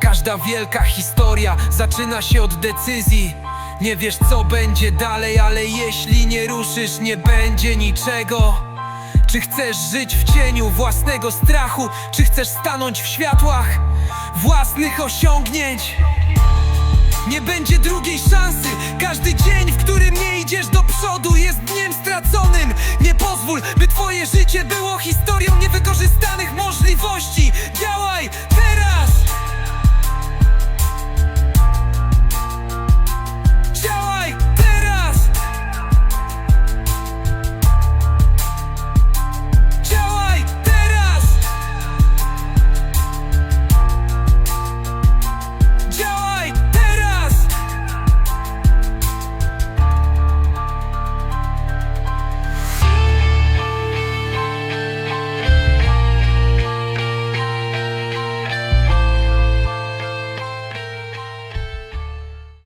Każda wielka historia zaczyna się od decyzji. Nie wiesz co będzie dalej, ale jeśli nie ruszysz nie będzie niczego. Czy chcesz żyć w cieniu własnego strachu, czy chcesz stanąć w światłach własnych osiągnięć? Nie będzie drugiej szansy. Każdy dzień, w którym nie idziesz do przodu jest dniem straconym. Nie pozwól, by twoje życie było historią niewykorzystanych możliwości. Działaj